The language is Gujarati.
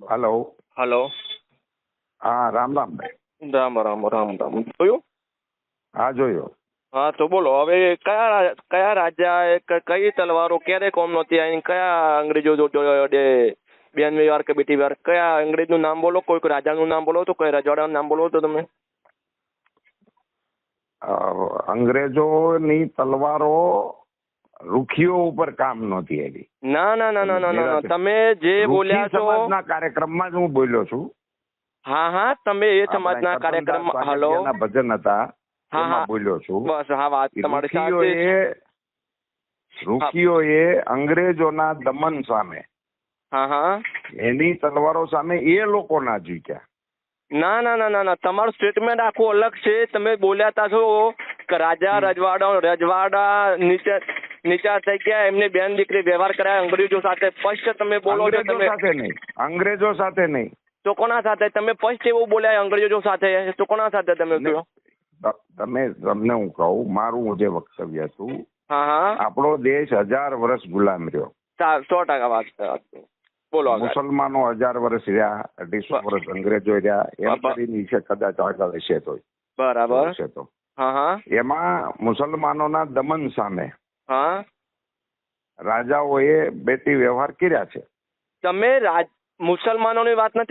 હલો હલો હા રામ રામ ભાઈ રામ રામ રામ રામ જોયું હા જોયો હા તો બોલો હવે કયા કયા રાજા કઈ તલવારો ક્યારે કોમ નહોતી આવી કયા અંગ્રેજો જો- જો- બેન વાર કે બેટી વાર કયા અંગ્રેજનું નામ બોલો કોઈક રાજાનું નામ બોલો તો કોઈ રજવાડાનું નામ બોલો તો તમે અંગ્રેજો અંગ્રેજોની તલવારો રૂખીઓ ઉપર કામ નહોતી આવી ના ના ના ના ના. તમે જે બોલ્યા છો સમાજના કાર્યક્રમમાં જ હું બોલ્યો છું. હા હા તમે એ સમાજના કાર્યક્રમ હલો? ભજન હતા હા, હા. બોલ્યો છું. બસ હા વાત તમારી સાથે રૂખીઓએ અંગ્રેજોના દમન સામે હા હા. એની તલવારો સામે એ લોકો ના જીત્યા. ના ના ના ના ના તમારું સ્ટેટમેન્ટ આખું અલગ છે. તમે બોલ્યા તા છો કે રાજા રજવાડા રજવાડા નીચે નીચા થઈ ગયા એમને બેન દીકરી વ્યવહાર કરાયા અંગ્રેજો સાથે. સ્પષ્ટ તમે બોલો છો તમે સાથે નહીં. અંગ્રેજો સાથે નહીં. તો કોના સાથે. તમે સ્પષ્ટ એવું બોલ્યા અંગ્રેજો સાથે? તો કોના સાથે તમે કહો તમે તમને હું કહું મારું જે વક્તવ્ય છું હા હા. આપણો દેશ હજાર વર્ષ ગુલામ રહ્યો. સા- ટકા વાત છે છે. બોલો મુસલમાનો હજાર વર્ષ રહ્યા અઢીસો વર્ષ અંગ્રેજો રહ્યા એમ કરીને છે કદાચ આગળ હશે તો બરાબર. હશે તો. હા હા. એમાં મુસલમાનોના દમન સામે હા. રાજાઓએ બેટી વ્યવહાર કર્યા છે. તમે રાજ મુસલમાનોની વાત નથી